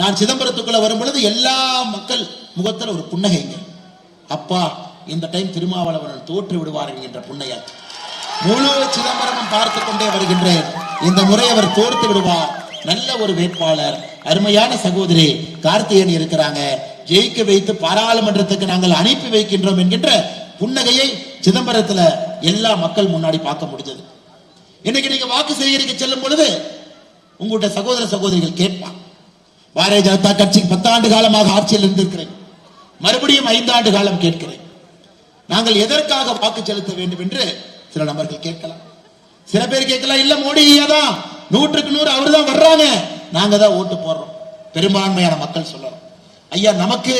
நான் சிதம்பரத்துக்குள்ள வரும் பொழுது எல்லா மக்கள் முகத்தில் ஒரு புன்னகைங்க அப்பா இந்த டைம் திருமாவளவன் தோற்று விடுவார் என்கின்ற புன்னையா முழு சிதம்பரமும் பார்த்து கொண்டே வருகின்றேன். இந்த முறை அவர் தோர்த்து விடுவார். நல்ல ஒரு வேட்பாளர். அருமையான சகோதரி கார்த்திகேயன் இருக்கிறாங்க. ஜெயிக்க வைத்து பாராளுமன்றத்துக்கு நாங்கள் அனுப்பி வைக்கின்றோம் என்கின்ற புன்னகையை சிதம்பரத்துல எல்லா மக்கள் முன்னாடி பார்க்க முடிஞ்சது. இன்னைக்கு நீங்க வாக்கு சேகரிக்க செல்லும் பொழுது உங்கள்கிட்ட சகோதர சகோதரிகள் கேட்பான் பாரதிய ஜனதா கட்சிக்கு பத்தாண்டு காலமாக ஆட்சியில் இருந்திருக்கிறேன். மறுபடியும் ஐந்தாண்டு காலம் கேட்கிறேன். நாங்கள் எதற்காக வாக்கு செலுத்த வேண்டும் என்று சில நபர்கள் கேட்கலாம். சில பேர் கேட்கலாம் இல்ல மோடியா தான் நூற்றுக்கு நூறு அவர் தான் வர்றாங்க. நாங்க தான் ஓட்டு போடுறோம். பெரும்பான்மையான மக்கள் சொல்லலாம். ஐயா நமக்கு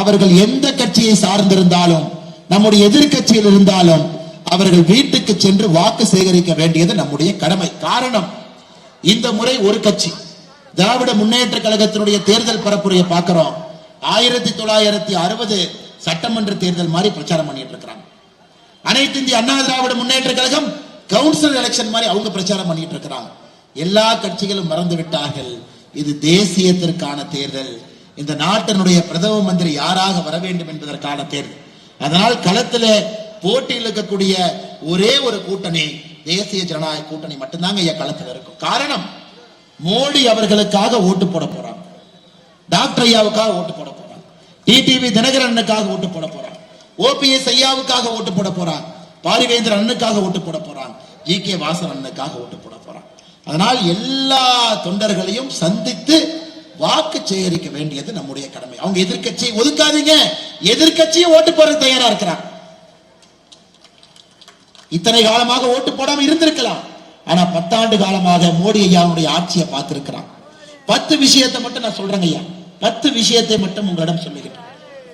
அவர்கள் எந்த கட்சியை சார்ந்திருந்தாலும் நம்முடைய எதிர்க்கட்சியில் இருந்தாலும் அவர்கள் வீட்டுக்கு சென்று வாக்கு சேகரிக்க வேண்டியது நம்முடைய கடமை. காரணம் இந்த முறை ஒரு கட்சி. திராவிட முன்னேற்ற கழகத்தினுடைய தேர்தல் பரப்புரையை பார்க்கிறோம். ஆயிரத்தி தொள்ளாயிரத்தி அறுபது சட்டமன்ற தேர்தல் மாதிரி பிரச்சாரம் பண்ணிட்டு இருக்கிறாங்க. அனைத்து இந்திய அண்ணா திராவிட முன்னேற்ற கழகம் கவுன்சில் எலெக்ஷன் மாதிரி அவங்க பிரச்சாரம் பண்ணிட்டு இருக்கிறாங்க. எல்லா கட்சிகளும் மறந்து விட்டார்கள். இது தேசியத்திற்கான தேர்தல். இந்த நாட்டினுடைய பிரதம மந்திரி யாராக வர வேண்டும் என்பதற்கான தேர்தல். அதனால் களத்தில் போட்டியில் இருக்கக்கூடிய ஒரே ஒரு கூட்டணி தேசிய ஜனநாயக கூட்டணி மட்டும்தாங்க ஐயா களத்தில் இருக்கும். காரணம் மோடி அவர்களுக்காக ஓட்டு போட போறாங்க டாக்டர் ஐயாவுக்காக ஓட்டு போட போறாங்க டிடிவி தினகரன் அண்ணனுக்காக ஓட்டு போட போறாங்க ஓபிஎஸ் ஐயாவுக்காக ஓட்டு போட போறாங்க பாரிவேந்தர் அண்ணனுக்காக ஓட்டு போட போறாங்க ஜி கே வாசன் அண்ணனுக்காக ஓட்டு போட போறாங்க அதனால் எல்லா தொண்டர்களையும் சந்தித்து வாக்கு சேகரிக்க வேண்டியது நம்முடைய கடமை. அவங்க எதிர்க்கட்சியை ஒதுக்காதீங்க. எதிர்க்கட்சியை ஓட்டு போற தயாரா இருக்கிறாங்க இத்தனை காலமாக ஓட்டு போடாம இருந்திருக்கலாம். ஆனா பத்தாண்டு காலமாக மோடி ஐயாவுடைய ஆட்சியை பார்த்திருக்கிறான். பத்து விஷயத்தை மட்டும் நான் சொல்றேங்க ஐயா. பத்து விஷயத்தை மட்டும் உங்களிடம் சொல்லுகிறேன்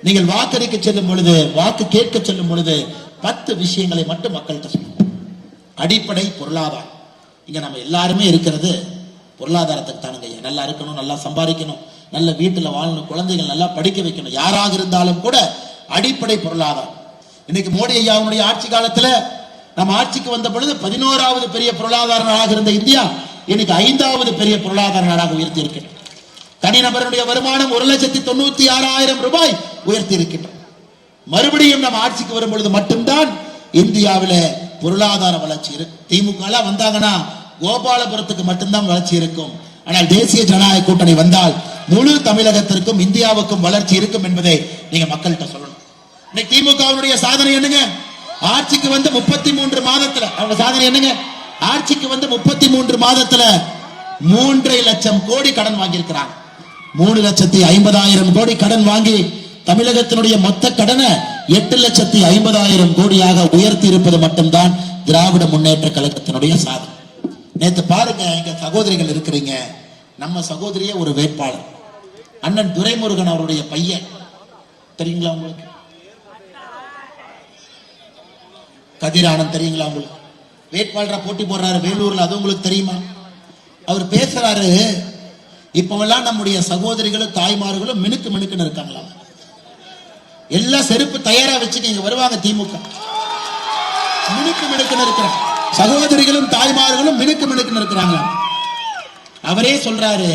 நீங்கள் வாக்களிக்க செல்லும் பொழுது வாக்கு கேட்க செல்லும் பொழுது பத்து விஷயங்களை மட்டும் மக்கள்கிட்ட சொல்லுங்க. அடிப்படை பொருளாதாரம். இங்க நம்ம எல்லாருமே இருக்கிறது பொருளாதாரத்துக்கு தானுங்க ஐயா. நல்லா இருக்கணும் நல்லா சம்பாதிக்கணும் நல்ல வீட்டில் வாழணும் குழந்தைகள் நல்லா படிக்க வைக்கணும். யாராக இருந்தாலும் கூட அடிப்படை பொருளாதாரம். இன்னைக்கு மோடி ஐயாவுடைய ஆட்சி காலத்துல நம்ம ஆட்சிக்கு வந்த பொழுது பதினோராவது பெரிய பொருளாதார நாடாக இருந்த இந்தியா இன்னைக்கு ஐந்தாவது பெரிய பொருளாதார நாடாக உயர்த்தி இருக்கின்றோம் தனிநபருடைய வருமானம் ஒரு லட்சத்தி தொண்ணூத்தி ஆறாயிரம் ரூபாய் உயர்த்தி இருக்கின்றோம் மறுபடியும் நம்ம ஆட்சிக்கு வரும் பொழுது மட்டும்தான் இந்தியாவில பொருளாதார வளர்ச்சி இருக்கு திமுக எல்லாம் வந்தாங்கன்னா கோபாலபுரத்துக்கு மட்டும்தான் வளர்ச்சி இருக்கும். ஆனால் தேசிய ஜனநாயக கூட்டணி வந்தால் முழு தமிழகத்திற்கும் இந்தியாவுக்கும் வளர்ச்சி இருக்கும் என்பதை நீங்க மக்கள்கிட்ட சொல்லணும். இன்னைக்கு திமுகவினுடைய சாதனை என்னங்க? ஆட்சிக்கு வந்து முப்பத்தி மூன்று மாதத்துல அவங்க சாதனை என்னங்க? ஆட்சிக்கு வந்து முப்பத்தி மூன்று மாதத்துல மூன்றரை லட்சம் கோடி கடன் வாங்கியிருக்கிறாங்க. மூணு லட்சத்தி ஐம்பதாயிரம் கோடி கடன் வாங்கி தமிழகத்தினுடைய மொத்த கடனை எட்டு லட்சத்தி ஐம்பதாயிரம் கோடியாக உயர்த்தி இருப்பது மட்டும்தான் திராவிட முன்னேற்ற கழகத்தினுடைய சாதனை. நேற்று பாருங்க எங்க சகோதரிகள் இருக்கிறீங்க. நம்ம சகோதரியே ஒரு வேட்பாளர். அண்ணன் துரைமுருகன் அவருடைய பையன். தெரியுங்களா உங்களுக்கு? கதிரானந்த் தெரியுங்களா உங்களுக்கு? வேட்பாளராக போட்டி போடுறாரு வேலூர்ல அது உங்களுக்கு தெரியுமா? அவர் பேசுறாரு இப்பவெல்லாம் நம்முடைய சகோதரிகளும் தாய்மார்களும் மினுக்கு மினுக்குன்னு இருக்காங்களா? எல்லாம் செருப்பு தயாரா வச்சுக்கீங்க வருவாங்க திமுக. மினுக்கு மினுக்குன்னு இருக்கிறாங்க. சகோதரிகளும் தாய்மார்களும் மினுக்கு மினுக்குன்னு இருக்கிறாங்க அவரே சொல்றாரு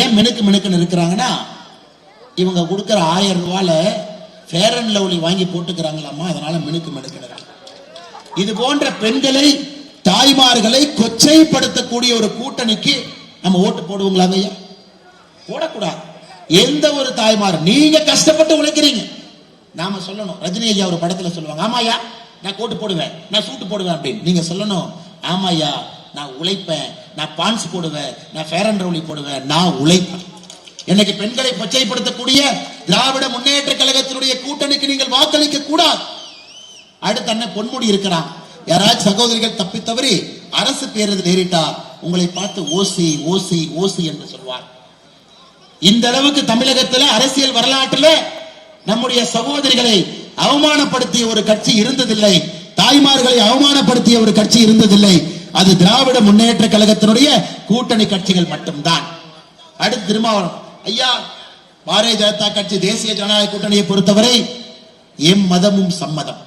ஏன் மினுக்கு மினுக்குன்னு இருக்கிறாங்கன்னா இவங்க கொடுக்குற ஆயிரம் ரூபாயில ஃபேர் அண்ட் லவ்லி வாங்கி போட்டுக்கிறாங்களாமா அதனால மினுக்கு மினுக்குன்னு இது போன்ற பெண்களை தாய்மார்களை கொச்சைப்படுத்தக்கூடிய ஒரு கூட்டணிக்கு நம்ம ஓட்டு போடுவோங்களாங்க ஐயா? போடக்கூடாது. எந்த ஒரு தாய்மார் நீங்க கஷ்டப்பட்டு உழைக்கிறீங்க. நாம சொல்லணும். ரஜினி ஐயா ஒரு படத்துல சொல்லுவாங்க ஆமாயா நான் கோட்டு போடுவேன் நான் சூட்டு போடுவேன் அப்படின்னு. நீங்க சொல்லணும் ஆமாயா நான் உழைப்பேன் நான் பான்ஸ் போடுவேன் நான் ஃபேர் அண்ட் ரவுலி போடுவேன் நான் உழைப்பேன். என்னைக்கு பெண்களை கொச்சைப்படுத்தக்கூடிய திராவிட முன்னேற்ற கழகத்தினுடைய கூட்டணிக்கு நீங்கள் வாக்களிக்க கூடாது. அடுத்த அண்ணன் பொன்முடி இருக்கிறான். யாராச்சும் சகோதரிகள் தப்பி தவறி அரசு பேருந்து நேரிட்டா உங்களை பார்த்து ஓசி ஓசி ஓசி என்று சொல்வார். இந்த அளவுக்கு தமிழகத்துல அரசியல் வரலாற்றுல நம்முடைய சகோதரிகளை அவமானப்படுத்திய ஒரு கட்சி இருந்ததில்லை. தாய்மார்களை அவமானப்படுத்திய ஒரு கட்சி இருந்ததில்லை. அது திராவிட முன்னேற்ற கழகத்தினுடைய கூட்டணி கட்சிகள் மட்டும்தான். அடுத்து திருமாவளவன். ஐயா பாரதிய ஜனதா கட்சி தேசிய ஜனநாயக கூட்டணியை பொறுத்தவரை எம் மதமும் சம்மதம்.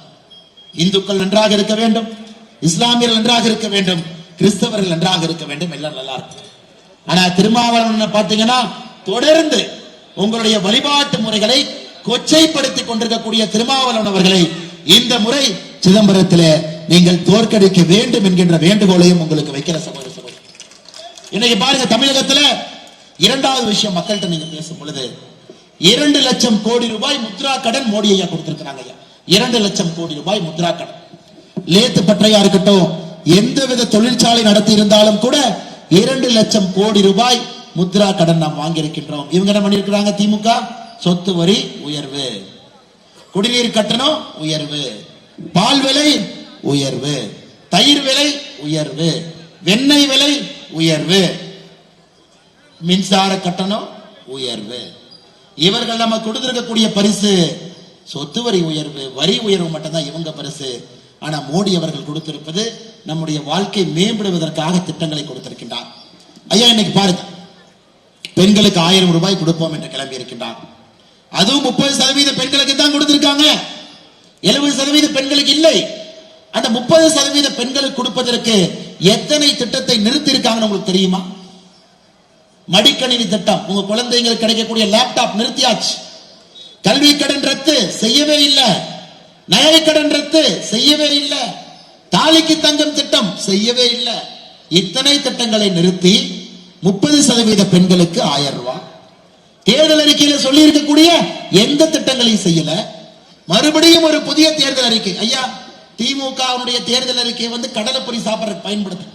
இந்துக்கள் நன்றாக இருக்க வேண்டும் இஸ்லாமியர்கள் நன்றாக இருக்க வேண்டும் கிறிஸ்தவர்கள் நன்றாக இருக்க வேண்டும் எல்லாம் நல்லா இருக்கும். ஆனா திருமாவளவன் பாத்தீங்கன்னா தொடர்ந்து உங்களுடைய வழிபாட்டு முறைகளை கொச்சைப்படுத்திக் கொண்டிருக்கக்கூடிய திருமாவளவன் அவர்களை இந்த முறை சிதம்பரத்திலே நீங்கள் தோற்கடிக்க வேண்டும் என்கின்ற வேண்டுகோளையும் உங்களுக்கு வைக்கிற சகோதர சகோதரி. இன்னைக்கு பாருங்க தமிழகத்துல இரண்டாவது விஷயம் மக்கள்கிட்ட நீங்க பேசும் பொழுது இரண்டு லட்சம் கோடி ரூபாய் முத்ரா கடன் மோடி ஐயா கொடுத்திருக்கிறாங்க ஐயா. இரண்டு லட்சம் கோடி ரூபாய் முத்ரா கடன். லேத்து பற்றையா இருக்கட்டும் எந்தவித தொழிற்சாலை நடத்தி இருந்தாலும் கூட இரண்டு லட்சம் கோடி ரூபாய் முத்ரா கடன் நாம் வாங்கியிருக்கின்றோம். இவங்க என்ன பண்ணிருக்கிறாங்க திமுக சொத்து வரி உயர்வு. குடிநீர் கட்டணம் உயர்வு. பால் விலை உயர்வு. தயிர் விலை உயர்வு. வெண்ணெய் விலை உயர்வு. மின்சார கட்டணம் உயர்வு. இவர்கள் நம்ம கொடுத்திருக்கக்கூடிய பரிசு சொத்து வரி உயர்வு வரி உயர்வு மட்டும்தான் இவங்க பரிசு. ஆனா மோடி அவர்கள் கொடுத்திருப்பது நம்முடைய வாழ்க்கை மேம்படுவதற்காக திட்டங்களை கொடுத்திருக்கின்றார். ஐயா இன்னைக்கு பாருங்க. பெண்களுக்கு ஆயிரம் ரூபாய் கொடுப்போம் என்று கிளம்பி இருக்கின்றார். அதுவும் முப்பது சதவீத பெண்களுக்கு தான் கொடுத்திருக்காங்க. எழுபது சதவீத பெண்களுக்கு இல்லை. அந்த முப்பது சதவீத பெண்களுக்கு கொடுப்பதற்கு எத்தனை திட்டத்தை நிறுத்தி இருக்காங்கன்னு உங்களுக்கு தெரியுமா? மடிக்கணினி திட்டம். உங்க குழந்தைங்களுக்கு கிடைக்கக்கூடிய லேப்டாப் நிறுத்தியாச்சு. கல்வி கடன் ரத்து செய்யவே இல்லை. நகை கடன் ரத்து செய்யவே இல்லை. தாலிக்கு தங்கம் திட்டம் செய்யவே இல்லை. இத்தனை திட்டங்களை நிறுத்தி முப்பது சதவீத பெண்களுக்கு ஆயிரம் ரூபாய். தேர்தல் அறிக்கையில சொல்லி இருக்கக்கூடிய எந்த திட்டங்களையும் செய்யல. மறுபடியும் ஒரு புதிய தேர்தல் அறிக்கை. ஐயா திமுகவுடைய தேர்தல் அறிக்கையை வந்து கடலைப்பொரி சாப்பிட்றதுக்கு பயன்படுத்து.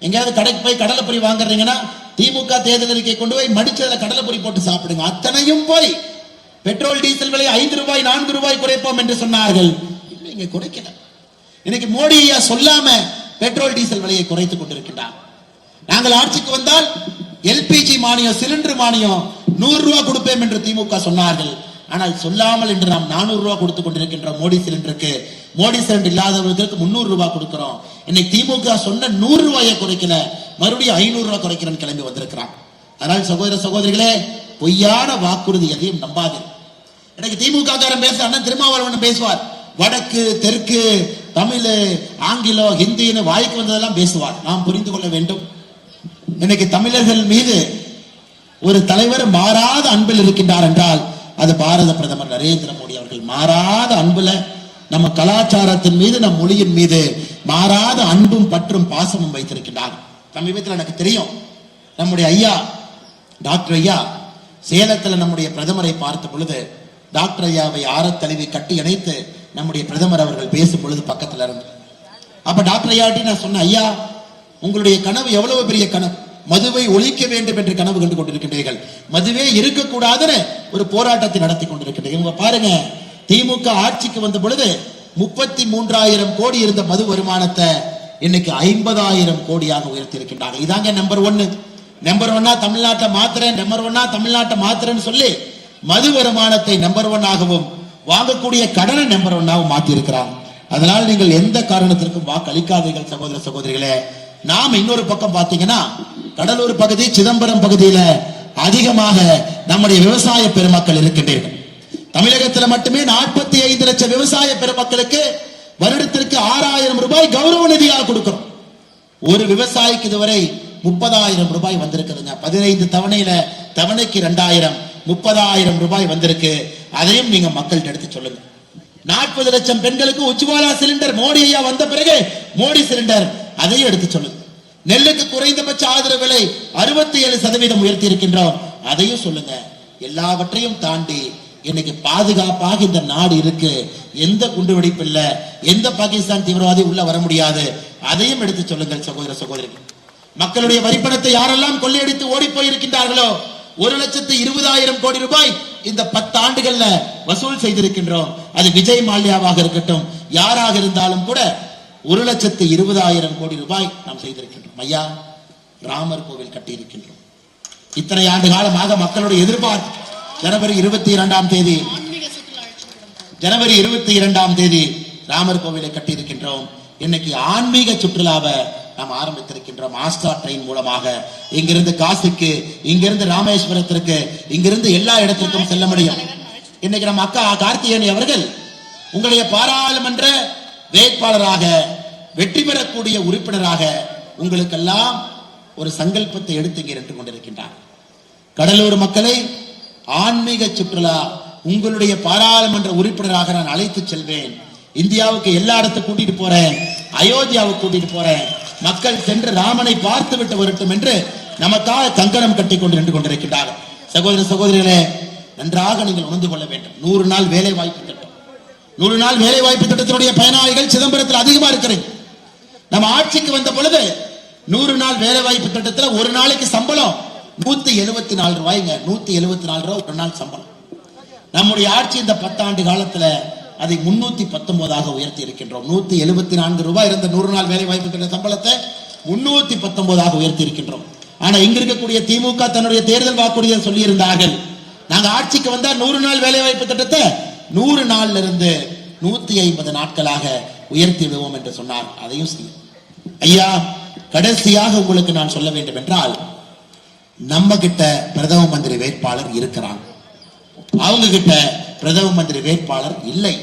எங்கேயாவது கடைக்கு போய் கடலைப்பொரி வாங்குறீங்கன்னா திமுக தேர்தல் அறிக்கை கொண்டு போய் மடிச்சதுல கடலைப்பொரி போட்டு சாப்பிடுங்க. அத்தனையும் போய் பெட்ரோல் டீசல் விலை ஐந்து ரூபாய் நான்கு ரூபாய் குறைப்போம் என்று சொன்னார்கள். இல்லைங்க குறைக்கல. இன்னைக்கு மோடி ஐயா சொல்லாம பெட்ரோல் டீசல் விலையை குறைத்துக் கொண்டிருக்கின்றார். நாங்கள் ஆட்சிக்கு வந்தால் எல்பிஜி மானியம் சிலிண்டர் மானியம் நூறு ரூபாய் கொடுப்பேன் என்று திமுக சொன்னார்கள். ஆனால் சொல்லாமல் இன்று நாம் நானூறு ரூபாய் கொடுத்து கொண்டிருக்கின்ற மோடி சிலிண்டருக்கு. மோடி சிலிண்டர் இல்லாதவர்களுக்கு முன்னூறு ரூபாய் கொடுக்கிறோம். இன்னைக்கு திமுக சொன்ன நூறு ரூபாயை குறைக்கல. மறுபடியும் ஐநூறு ரூபாய் குறைக்கிறேன்னு கிளம்பி வந்திருக்கிறான். அதனால் சகோதர சகோதரிகளே பொய்யான வாக்குறுதி எதையும் நம்பாது. எனக்கு திமுக காரன் பேச அண்ணன் திருமாவளவன் பேசுவார். வடக்கு தெற்கு தமிழ் ஆங்கிலம் ஹிந்தின்னு வாய்க்கு வந்ததெல்லாம் பேசுவார். நாம் புரிந்து கொள்ள வேண்டும். இன்னைக்கு தமிழர்கள் மீது ஒரு தலைவர் மாறாத அன்பில் இருக்கின்றார் என்றால் அது பாரத பிரதமர் நரேந்திர மோடி அவர்கள் மாறாத அன்புல நம்ம கலாச்சாரத்தின் மீது நம் மொழியின் மீது மாறாத அன்பும் பற்றும் பாசமும் வைத்திருக்கின்றார். சமீபத்தில் எனக்கு தெரியும். நம்முடைய ஐயா டாக்டர் ஐயா சேலத்தில் நம்முடைய பிரதமரை பார்த்த பொழுது டாக்டர் ஐயாவை ஆரத் தழுவி கட்டி இணைத்து நம்முடைய பிரதமர் அவர்கள் பேசும் பொழுது பக்கத்தில் இருந்து. அப்ப டாக்டர் ஐயாட்டி நான் சொன்னேன் ஐயா உங்களுடைய கனவு எவ்வளவு பெரிய கனவு? மதுவை ஒழிக்க வேண்டும் என்று கனவு கண்டு கொண்டிருக்கின்றீர்கள். மதுவே இருக்கக்கூடாதுன்னு ஒரு போராட்டத்தை நடத்தி கொண்டிருக்கின்றீர்கள். இவங்க பாருங்க திமுக ஆட்சிக்கு வந்த பொழுது முப்பத்தி மூன்றாயிரம் கோடி இருந்த மது வருமானத்தை இன்னைக்கு ஐம்பதாயிரம் கோடியாக உயர்த்தி இருக்கின்றார்கள் இதாங்க நம்பர் ஒன்னு நம்பர் ஒன்னா தமிழ்நாட்டை மாத்துறேன். நம்பர் ஒன்னா தமிழ்நாட்டை மாத்திரன்னு சொல்லி மது வருமானத்தை நம்பர் ஒன்னாகவும் வாங்கக்கூடிய கடனை நம்பர் ஒன்னாகவும் மாத்தி அதனால் நீங்கள் எந்த காரணத்திற்கும் வாக்களிக்காதீர்கள் சகோதர சகோதரிகளே. நாம் இன்னொரு பக்கம் பாத்தீங்கன்னா கடலூர் பகுதி சிதம்பரம் பகுதியில அதிகமாக நம்முடைய விவசாய பெருமக்கள் இருக்கின்றீர்கள். தமிழகத்துல மட்டுமே நாற்பத்தி ஐந்து லட்சம் விவசாய பெருமக்களுக்கு வருடத்திற்கு ஆறாயிரம் ரூபாய் கௌரவ நிதியாக கொடுக்கிறோம். ஒரு விவசாயிக்கு இதுவரை முப்பதாயிரம் ரூபாய் வந்திருக்குதுங்க. பதினைந்து தவணையில தவணைக்கு ரெண்டாயிரம் முப்பதாயிரம் ரூபாய் வந்திருக்கு. அதையும் நீங்க மக்கள்கிட்ட எடுத்து சொல்லுங்க. நாற்பது லட்சம் பெண்களுக்கு உஜ்வாலா சிலிண்டர் மோடி ஐயா வந்த பிறகு மோடி சிலிண்டர் அதையும் எடுத்து சொல்லுங்க. நெல்லுக்கு குறைந்தபட்ச ஆதரவு விலை அறுபத்தி ஏழு சதவீதம் உயர்த்தி இருக்கின்றோம் அதையும் சொல்லுங்க. எல்லாவற்றையும் தாண்டி இன்னைக்கு பாதுகாப்பாக இந்த நாடு இருக்கு. எந்த குண்டு வெடிப்பு இல்ல எந்த பாகிஸ்தான் தீவிரவாதி உள்ள வர முடியாது. அதையும் எடுத்து சொல்லுங்கள் சகோதர சகோதரிகள். மக்களுடைய வரிப்பணத்தை யாரெல்லாம் கொள்ளையடித்து ஓடி போயிருக்கின்றார்களோ ஒரு லட்சத்து இருபதாயிரம் கோடி ரூபாய் இந்த பத்து ஆண்டுகள்ல வசூல் செய்திருக்கின்றோம். அது விஜய் மால்யாவாக இருக்கட்டும் யாராக இருந்தாலும் கூட ஒரு லட்சத்து இருபதாயிரம் கோடி ரூபாய் நாம் செய்திருக்கின்றோம். ஐயா ராமர் கோவில் கட்டியிருக்கின்றோம். இத்தனை ஆண்டு காலமாக மக்களுடைய எதிர்பார்ப்பு ஜனவரி இருபத்தி இரண்டாம் தேதி ஜனவரி இருபத்தி இரண்டாம் தேதி ராமர் கோவிலை கட்டியிருக்கின்றோம். இன்னைக்கு ஆன்மீக சுற்றுலாவை நாம் ஆரம்பித்திருக்கின்றோம் மாஸ்டா ட்ரெயின் மூலமாக. இங்கிருந்து காசிக்கு இங்கிருந்து ராமேஸ்வரத்திற்கு இங்கிருந்து எல்லா இடத்திற்கும் செல்ல முடியும். இன்னைக்கு நம்ம அக்கா கார்த்திகேயனி அவர்கள் உங்களுடைய பாராளுமன்ற வேட்பாளராக வெற்றி பெறக்கூடிய உறுப்பினராக உங்களுக்கெல்லாம் ஒரு சங்கல்பத்தை எடுத்து இங்கே நின்று கொண்டிருக்கின்றார். கடலூர் மக்களை ஆன்மீக சுற்றுலா உங்களுடைய பாராளுமன்ற உறுப்பினராக நான் அழைத்து செல்வேன். இந்தியாவுக்கு எல்லா இடத்துக்கும் கூட்டிட்டு போறேன். அயோத்தியாவுக்கு கூட்டிட்டு போறேன். மக்கள் சென்று ராமனை பார்த்து விட்டு வரட்டும் என்று நமக்காக கங்கணம் கட்டி கொண்டு நின்று கொண்டிருக்கின்றார்கள். சகோதர சகோதரிகளே நன்றாக நீங்கள் உணர்ந்து கொள்ள வேண்டும். நூறு நாள் வேலை வாய்ப்பு திட்டம். நூறு நாள் வேலை வாய்ப்பு திட்டத்தினுடைய பயனாளிகள் சிதம்பரத்தில் அதிகமா இருக்கிறது நம்ம ஆட்சிக்கு வந்த பொழுது நூறு நாள் வேலை வாய்ப்பு திட்டத்துல ஒரு நாளைக்கு சம்பளம் நூத்தி எழுபத்தி நாலு ரூபாய்ங்க. நூத்தி எழுபத்தி நாலு ரூபாய் ஒரு நாள் சம்பளம். நம்முடைய ஆட்சி இந்த பத்தாண்டு காலத்துல அதை முன்னூத்தி பத்தொன்பதாக உயர்த்தி இருக்கின்றோம் நூத்தி எழுபத்தி நான்கு ரூபாய் இருந்த நூறு நாள் வேலை வாய்ப்பு திட்ட சம்பளத்தை முன்னூத்தி பத்தொன்பதாக உயர்த்தி இருக்கின்றோம் ஆனா இங்க இருக்கக்கூடிய திமுக தன்னுடைய தேர்தல் வாக்குறுதியை சொல்லி இருந்தார்கள் நாங்க ஆட்சிக்கு வந்தா நூறு நாள் வேலை வாய்ப்பு திட்டத்தை நூறு நாள்ல இருந்து நூத்தி ஐம்பது நாட்களாக உயர்த்தி விடுவோம் என்று சொன்னார். அதையும் செய்யும் ஐயா கடைசியாக உங்களுக்கு நான் சொல்ல வேண்டும் என்றால் நம்ம கிட்ட பிரதம மந்திரி வேட்பாளர் இருக்கிறாங்க. அவங்க கிட்ட பிரதம மந்திரி வேட்பாளர் இல்லை.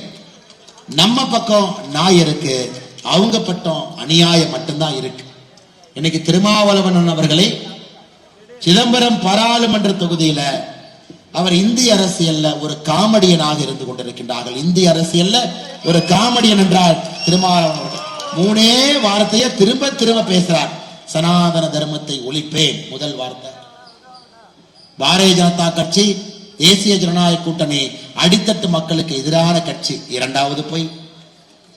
நம்ம பக்கம் நாய் இருக்கு அவங்க பட்டம் அநியாயம் மட்டும்தான் இருக்கு. இன்னைக்கு திருமாவளவன் அவர்களை சிதம்பரம் பாராளுமன்ற தொகுதியில அவர் இந்திய அரசியல்ல ஒரு காமெடியனாக இருந்து கொண்டிருக்கின்றார்கள். இந்திய அரசியல்ல ஒரு காமெடியன் என்றால் திருமாவளவன். மூணே வார்த்தையை திரும்ப திரும்ப பேசுறார். சனாதன தர்மத்தை ஒழிப்பேன் முதல் வார்த்தை. பாரதிய ஜனதா கட்சி தேசிய ஜனநாயக கூட்டணி அடித்தட்டு மக்களுக்கு எதிரான கட்சி. இரண்டாவது போய்.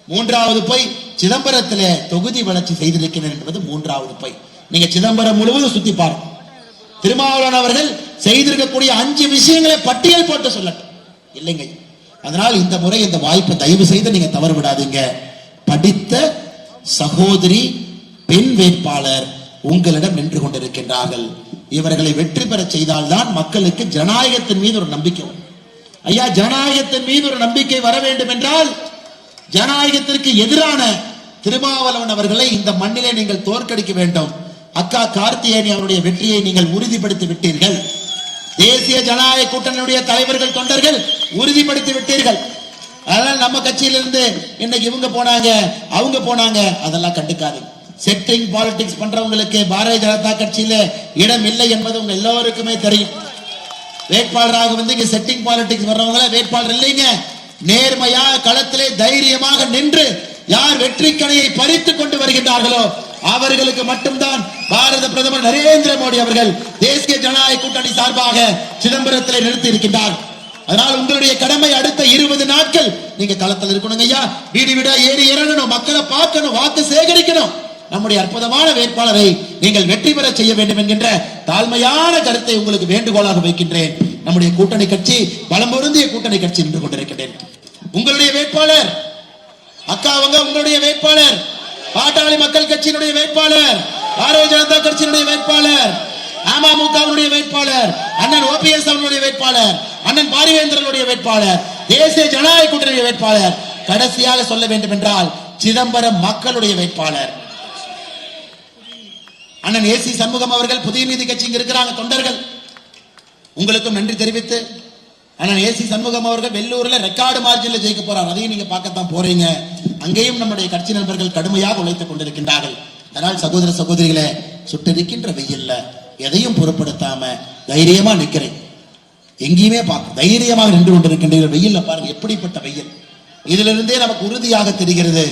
மூன்றாவது போய் சிதம்பரத்தில் தொகுதி வளர்ச்சி செய்திருக்கிறேன் என்பது மூன்றாவது போய். நீங்க சிதம்பரம் முழுவதும் சுத்தி பாருங்க. திருமாவளவன் அவர்கள் செய்திருக்கக்கூடிய அஞ்சு விஷயங்களை பட்டியல் போட்டு சொல்லட்டும். இல்லைங்க. அதனால் இந்த முறை இந்த வாய்ப்பை தயவு செய்து நீங்க தவறு விடாதீங்க. படித்த சகோதரி பெண் வேட்பாளர் உங்களிடம் நின்று கொண்டிருக்கின்றார்கள். இவர்களை வெற்றி பெற செய்தால்தான் மக்களுக்கு ஜனநாயகத்தின் மீது ஒரு நம்பிக்கை வரும். ஐயா ஜனநாயகத்தின் மீது ஒரு நம்பிக்கை வர வேண்டும் என்றால் ஜனநாயகத்திற்கு எதிரான திருமாவளவன் அவர்களை இந்த மண்ணிலே நீங்கள் தோற்கடிக்க வேண்டும். அக்கா கார்த்தியேயனி அவருடைய வெற்றியை நீங்கள் உறுதிப்படுத்தி விட்டீர்கள். தேசிய ஜனநாயக கூட்டணியுடைய தலைவர்கள் தொண்டர்கள் உறுதிப்படுத்தி விட்டீர்கள். அதனால் நம்ம கட்சியிலிருந்து இன்னைக்கு இவங்க போனாங்க அவங்க போனாங்க அதெல்லாம் கண்டுக்காதீங்க. செட்டிங் பாலிடிக்ஸ் பண்றவங்களுக்கு பாரதிய ஜனதா கட்சியில இடம் இல்லை என்பது உங்க எல்லோருக்குமே தெரியும். வேட்பாளராக வந்து இங்க செட்டிங் பாலிடிக்ஸ் வர்றவங்கள வேட்பாளர் இல்லைங்க. நேர்மையா களத்திலே தைரியமாக நின்று யார் வெற்றி கணையை பறித்துக் கொண்டு வருகின்றார்களோ அவர்களுக்கு மட்டும்தான் பாரத பிரதமர் நரேந்திர மோடி அவர்கள் தேசிய ஜனநாயக கூட்டணி சார்பாக சிதம்பரத்திலே நிறுத்தி இருக்கின்றார் அதனால் உங்களுடைய கடமை அடுத்த இருபது நாட்கள் நீங்க களத்தில் இருக்கணுங்க ஐயா வீடு வீடா ஏறி இறங்கணும் மக்களை பார்க்கணும் வாக்கு சேகரிக்கணும். நம்முடைய அற்புதமான வேட்பாளரை நீங்கள் வெற்றி பெற செய்ய வேண்டும் என்கின்ற தாழ்மையான கருத்தை உங்களுக்கு வேண்டுகோளாக வைக்கின்றேன். நம்முடைய கூட்டணி கட்சி பலம் பொருந்திய கூட்டணி கட்சி நின்று கொண்டிருக்கின்றேன். உங்களுடைய வேட்பாளர் அக்கா அவங்க உங்களுடைய வேட்பாளர் பாட்டாளி மக்கள் கட்சியினுடைய வேட்பாளர் பாரதிய ஜனதா கட்சியினுடைய வேட்பாளர் அமமுகவினுடைய வேட்பாளர் அண்ணன் ஓபிஎஸ் அவர்களுடைய வேட்பாளர் அண்ணன் பாரிவேந்திரனுடைய வேட்பாளர் தேசிய ஜனநாயக கூட்டணியுடைய வேட்பாளர் கடைசியாக சொல்ல வேண்டும் என்றால் சிதம்பரம் மக்களுடைய வேட்பாளர். அண்ணன் ஏசி சண்முகம் அவர்கள் புதிய நீதி கட்சிங்க இருக்கிறாங்க தொண்டர்கள். உங்களுக்கும் நன்றி தெரிவித்து அண்ணன் ஏசி சண்முகம் அவர்கள் வெள்ளூர்ல ரெக்கார்டு மார்ஜின்ல ஜெயிக்க போறார். அதையும் நீங்க பார்க்கத்தான் போறீங்க. அங்கேயும் நம்முடைய கட்சி நண்பர்கள் கடுமையாக உழைத்துக் கொண்டிருக்கின்றார்கள். அதனால் சகோதர சகோதரிகளை சுட்டிருக்கின்ற வெயில்ல எதையும் பொருட்படுத்தாம தைரியமா நிற்கிறேன் எங்கேயுமே பார்க்க தைரியமாக நின்று கொண்டிருக்கின்ற வெயில்ல பாருங்க எப்படிப்பட்ட வெயில். இதிலிருந்தே நமக்கு உறுதியாக தெரிகிறது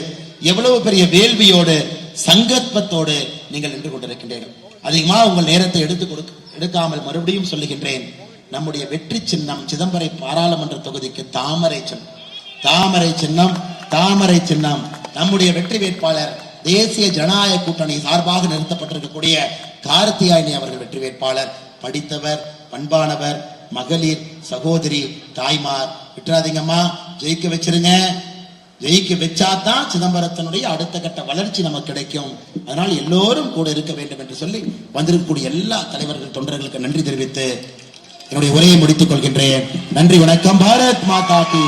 எவ்வளவு பெரிய வேள்வியோடு சங்கற்பத்தோடு நீங்கள் நின்று கொண்டிருக்கின்றீர்கள். அதிகமா உங்கள் நேரத்தை எடுத்து கொடுக்க எடுக்காமல் மறுபடியும் சொல்லுகின்றேன். நம்முடைய வெற்றி சின்னம் சிதம்பரை பாராளுமன்ற தொகுதிக்கு தாமரை சின்னம். தாமரை சின்னம் தாமரை சின்னம். நம்முடைய வெற்றி வேட்பாளர் தேசிய ஜனநாயக கூட்டணி சார்பாக நிறுத்தப்பட்டிருக்கக்கூடிய கார்த்தியாயினி அவர்கள் வெற்றி வேட்பாளர். படித்தவர் பண்பானவர் மகளிர் சகோதரி தாய்மார். விட்டுறாதீங்கம்மா. ஜெயிக்க வச்சிருங்க. ஜெயிக்க வச்சாதான் சிதம்பரத்தினுடைய அடுத்த கட்ட வளர்ச்சி நமக்கு கிடைக்கும். அதனால் எல்லோரும் கூட இருக்க வேண்டும் என்று சொல்லி வந்திருக்கக்கூடிய எல்லா தலைவர்கள் தொண்டர்களுக்கு நன்றி தெரிவித்து என்னுடைய உரையை முடித்துக் கொள்கின்றேன். நன்றி வணக்கம். பாரத் மாதா கி.